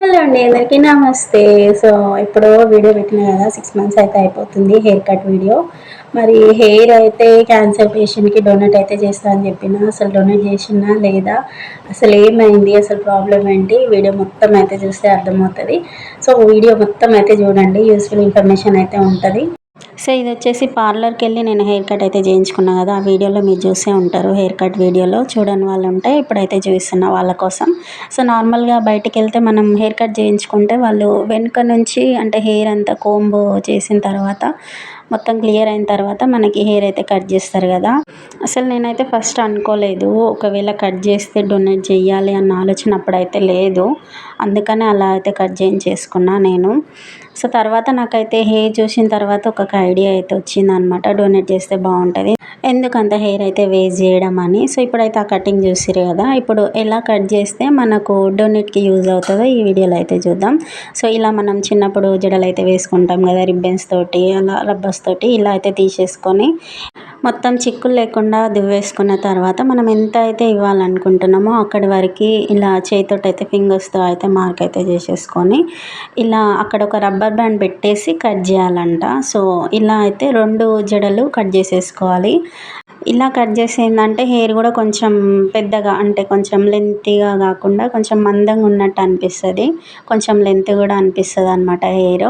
Hello అండి అందరికీ నమస్తే. సో ఇప్పుడు వీడియో పెట్టిన కదా సిక్స్ మంత్స్ అయితే అయిపోతుంది హెయిర్ కట్ వీడియో మరి హెయిర్ అయితే క్యాన్సర్ పేషెంట్కి డొనేట్ అయితే చేస్తా అని చెప్పిన అసలు డొనేట్ చేసినా లేదా అసలు ఏమైంది అసలు ప్రాబ్లం ఏంటి వీడియో మొత్తం అయితే చూస్తే అర్థమవుతుంది. సో వీడియో మొత్తం అయితే చూడండి యూస్ఫుల్ ఇన్ఫర్మేషన్ అయితే ఉంటుంది. సో ఇది వచ్చేసి పార్లర్కి వెళ్ళి నేను హెయిర్ కట్ అయితే చేయించుకున్నా కదా ఆ వీడియోలో మీరు చూసే ఉంటారు హెయిర్ కట్ వీడియోలో. చూడని వాళ్ళు ఉంటే ఇప్పుడైతే చూపిస్తున్నా వాళ్ళ కోసం. సో నార్మల్గా బయటికి వెళ్తే మనం హెయిర్ కట్ చేయించుకుంటే వాళ్ళు వెనుక నుంచి అంటే హెయిర్ అంతా కోంబు చేసిన తర్వాత మొత్తం క్లియర్ అయిన తర్వాత మనకి హెయిర్ అయితే కట్ చేస్తారు కదా. అసలు నేనైతే ఫస్ట్ అనుకోలేదు ఒకవేళ కట్ చేస్తే డొనేట్ చేయాలి అన్న ఆలోచన అప్పుడైతే లేదు. అందుకనే అలా అయితే కట్ చేయించేసుకున్నా నేను. సో తర్వాత నాకైతే హెయిర్ చూసిన తర్వాత ఒక ఐడియా అయితే వచ్చింది అనమాట డొనేట్ చేస్తే బాగుంటుంది. ఎందుకంత హెయిర్ అయితే వేస్ట్ చేయడం అని. సో ఇప్పుడైతే ఆ కటింగ్ చూసిరు కదా. ఇప్పుడు ఎలా కట్ చేస్తే మనకు డొనేట్కి యూజ్ అవుతుందో ఈ వీడియోలో అయితే చూద్దాం. సో ఇలా మనం చిన్నప్పుడు జడలు అయితే వేసుకుంటాం కదా రిబ్బన్స్ తోటి అలా రబ్బర్స్ తోటి ఇలా అయితే తీసేసుకొని మొత్తం చిక్కులు లేకుండా దువ్వేసుకున్న తర్వాత మనం ఎంత అయితే ఇవ్వాలనుకుంటున్నామో అక్కడి వరకు ఇలా చేతితోటి అయితే ఫింగర్స్తో అయితే మార్క్ అయితే చేసేసుకొని ఇలా అక్కడ ఒక రబ్బర్ బ్యాండ్ పెట్టేసి కట్ చేయాలంట. సో ఇలా అయితే రెండు జడలు కట్ చేసేసుకోవాలి. ఇలా కట్ చేసి ఏంటంటే హెయిర్ కూడా కొంచెం పెద్దగా అంటే కొంచెం లెంతీగా కాకుండా కొంచెం మందంగా ఉన్నట్టు అనిపిస్తుంది. కొంచెం లెంత్ కూడా అనిపిస్తుంది అనమాట హెయిర్.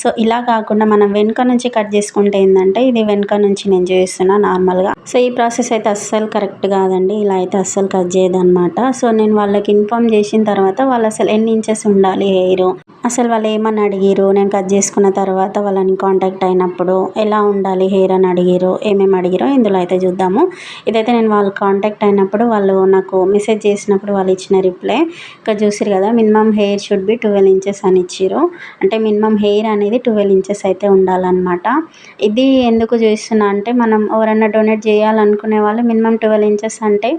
సో ఇలా కాకుండా మనం వెనుక నుంచి కట్ చేసుకుంటే ఏంటంటే ఇది వెనుక నుంచి నేను చేస్తున్నా నార్మల్గా. సో ఈ ప్రాసెస్ అయితే అస్సలు కరెక్ట్ కాదండి. ఇలా అయితే అస్సలు కట్ చేయదన్నమాట. సో నేను వాళ్ళకి ఇన్ఫామ్ చేసిన తర్వాత వాళ్ళు అసలు ఎన్ని ఇంచెస్ ఉండాలి హెయిర్? అసలు వాళ్ళు ఏమని అడిగిరు నేను కట్ చేసుకున్న తర్వాత వాళ్ళని కాంటాక్ట్ అయినప్పుడు ఎలా ఉండాలి హెయిర్ అని అడిగిరు ఏమేమి అడిగిరో ఇందులో అయితే చూద్దాము. ఇదైతే నేను వాళ్ళు కాంటాక్ట్ అయినప్పుడు వాళ్ళు నాకు మెసేజ్ చేసినప్పుడు వాళ్ళు ఇచ్చిన రిప్లై ఇక్కడ చూసిరు కదా minimum hair should be twelve inches అని ఇచ్చిరు అంటే మినిమం హెయిర్ అనేది ట్వెల్వ్ ఇంచెస్ అయితే ఉండాలన్నమాట. ఇది ఎందుకు చూస్తున్నా అంటే మనం ఎవరైనా డొనేట్ చేయాలనుకునే వాళ్ళు మినిమం ట్వెల్వ్ ఇంచెస్ అంటే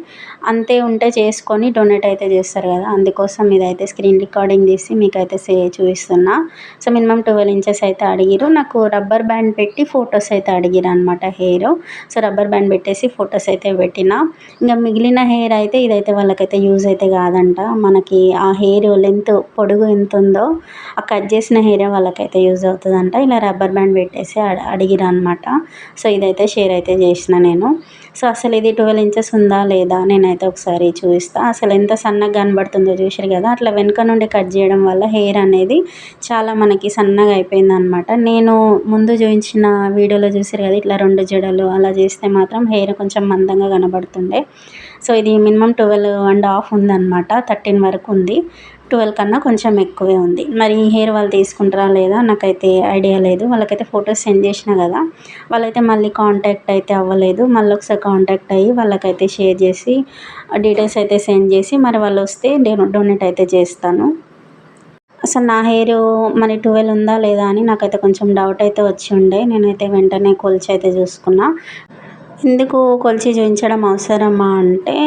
అంతే ఉంటే చేసుకొని డొనేట్ అయితే చేస్తారు కదా. అందుకోసం ఇదైతే స్క్రీన్ రికార్డింగ్ తీసి మీకైతే సే చూపిస్తున్నా. సో మినిమం ట్వెల్వ్ ఇంచెస్ అయితే అడిగిరు నాకు రబ్బర్ బ్యాండ్ పెట్టి ఫొటోస్ అయితే అడిగిరు అనమాట హెయిర్. సో రబ్బర్ బ్యాండ్ పెట్టేసి ఫొటోస్ అయితే పెట్టిన. ఇంకా మిగిలిన హెయిర్ అయితే ఇదైతే వాళ్ళకైతే యూజ్ అయితే కాదంట. మనకి ఆ హెయిర్ లెంత్ పొడుగు ఎంత ఉందో ఆ కట్ చేసిన హెయిర్ వాళ్ళకైతే యూజ్ అవుతుందంట. ఇలా రబ్బర్ బ్యాండ్ పెట్టేసి అడిగిరు అనమాట సో ఇదైతే షేర్ అయితే చేసిన నేను. సో అసలు ఇది ట్వెల్వ్ ఇంచెస్ ఉందా లేదా నేనైతే ఒకసారి చూపిస్తా. అసలు ఎంత సన్నగా కనబడుతుందో చూసారు కదా అట్లా వెనుక నుండి కట్ చేయడం వల్ల హెయిర్ అనేది చాలా మనకి సన్నగా అయిపోయింది అనమాట నేను ముందు చూపించిన వీడియోలో చూసారు కదా ఇట్లా రెండు జడలు అలా చేస్తే మాత్రం హెయిర్ కొంచెం మందంగా కనబడుతుండే. సో ఇది మినిమం ట్వెల్వ్ అండ్ హాఫ్ ఉందన్నమాట థర్టీన్ వరకు ఉంది. ట్వెల్వ్ కన్నా కొంచెం ఎక్కువే ఉంది. మరి హెయిర్ వాళ్ళు తీసుకుంటారా లేదా నాకైతే ఐడియా లేదు. వాళ్ళకైతే ఫొటోస్ సెండ్ చేసిన కదా వాళ్ళైతే మళ్ళీ కాంటాక్ట్ అయితే అవ్వలేదు. మళ్ళీ ఒకసారి కాంటాక్ట్ అయ్యి వాళ్ళకైతే షేర్ చేసి డీటెయిల్స్ అయితే సెండ్ చేసి మరి వాళ్ళు వస్తే నేను డొనేట్ అయితే చేస్తాను. అసలు నా హెయిర్ మరి ట్వెల్వ్ ఉందా లేదా అని నాకైతే కొంచెం డౌట్ అయితే వచ్చి ఉండే. నేనైతే వెంటనే కొలిచి అయితే చూసుకున్నా. ఎందుకు కొలిచి చూపించడం అవసరమా అంటే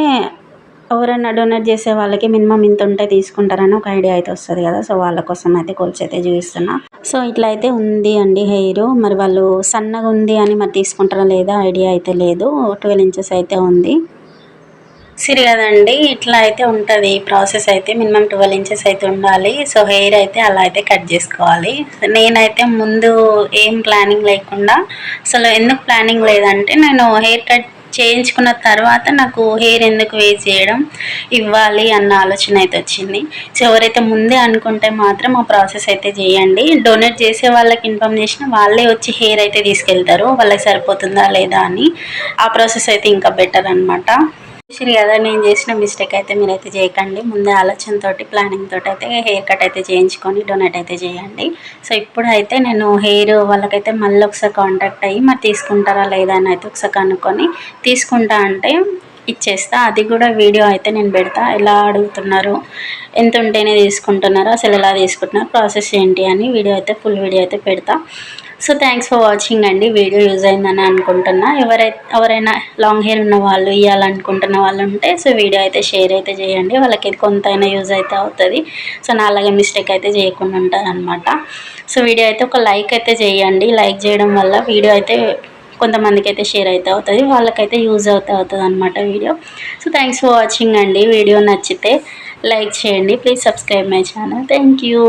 ఎవరైనా డొనేట్ చేసే వాళ్ళకి మినిమం ఇంత ఉంటే తీసుకుంటారని ఒక ఐడియా అయితే వస్తుంది కదా. సో వాళ్ళ కోసం అయితే కొలిచి అయితే చూపిస్తున్నా. సో ఇట్లా అయితే ఉంది అండి హెయిర్. మరి వాళ్ళు సన్నగా ఉంది అని మరి తీసుకుంటారా లేదా ఐడియా అయితే లేదు. ట్వెల్వ్ ఇంచెస్ అయితే ఉంది. సిరి కదండి ఇట్లా అయితే ఉంటుంది. ప్రాసెస్ అయితే మినిమం ట్వెల్వ్ ఇంచెస్ అయితే ఉండాలి. సో హెయిర్ అయితే అలా అయితే కట్ చేసుకోవాలి. నేనైతే ముందు ఏం ప్లానింగ్ లేకుండా అసలు ఎందుకు ప్లానింగ్ లేదంటే నేను హెయిర్ కట్ చేయించుకున్న తర్వాత నాకు హెయిర్ ఎందుకు వేస్ట్ చేయడం ఇవ్వాలి అన్న ఆలోచన అయితే వచ్చింది. సో ఎవరైతే ముందే అనుకుంటే మాత్రం ఆ ప్రాసెస్ అయితే చేయండి. డొనేట్ చేసే వాళ్ళకి ఇన్ఫామ్ చేసిన వాళ్ళే వచ్చి హెయిర్ అయితే తీసుకెళ్తారు. వాళ్ళకి సరిపోతుందా లేదా అని ఆ ప్రాసెస్ అయితే ఇంకా బెటర్ అనమాట చూసిరు కదా నేను చేసిన మిస్టేక్ అయితే మీరైతే చేయకండి. ముందే ఆలోచనతో ప్లానింగ్ తోటి అయితే హెయిర్ కట్ అయితే చేయించుకొని డొనేట్ అయితే చేయండి. సో ఇప్పుడు అయితే నేను హెయిర్ వాళ్ళకైతే మళ్ళీ ఒకసారి కాంటాక్ట్ అయ్యి మరి తీసుకుంటారా లేదా? అని అయితే ఒకసారి కనుక్కొని తీసుకుంటా అంటే ఇచ్చేస్తా. అది కూడా వీడియో అయితే నేను పెడతా. ఎలా అడుగుతున్నారు ఎంత ఉంటేనే తీసుకుంటున్నారు అసలు ఎలా తీసుకుంటున్నారు ప్రాసెస్ ఏంటి అని వీడియో అయితే ఫుల్ వీడియో అయితే పెడతా. సో థ్యాంక్స్ ఫర్ వాచింగ్ అండి. వీడియో యూజ్ అయిందని అనుకుంటున్నా. ఎవరైతే ఎవరైనా లాంగ్ హెయిర్ ఉన్న వాళ్ళు ఇవ్వాలనుకుంటున్న వాళ్ళు ఉంటే సో వీడియో అయితే షేర్ అయితే చేయండి. వాళ్ళకి కొంతైనా యూజ్ అయితే అవుతుంది. సో నా అలాగే మిస్టేక్ అయితే చేయకుండా ఉంటుంది అనమాట సో వీడియో అయితే ఒక లైక్ అయితే చేయండి. లైక్ చేయడం వల్ల వీడియో అయితే కొంతమందికి అయితే షేర్ అయితే అవుతుంది. వాళ్ళకైతే యూజ్ అవుతూ అవుతుంది అనమాట video. So thanks for watching అండి. వీడియో నచ్చితే లైక్ చేయండి. Please subscribe my channel thank you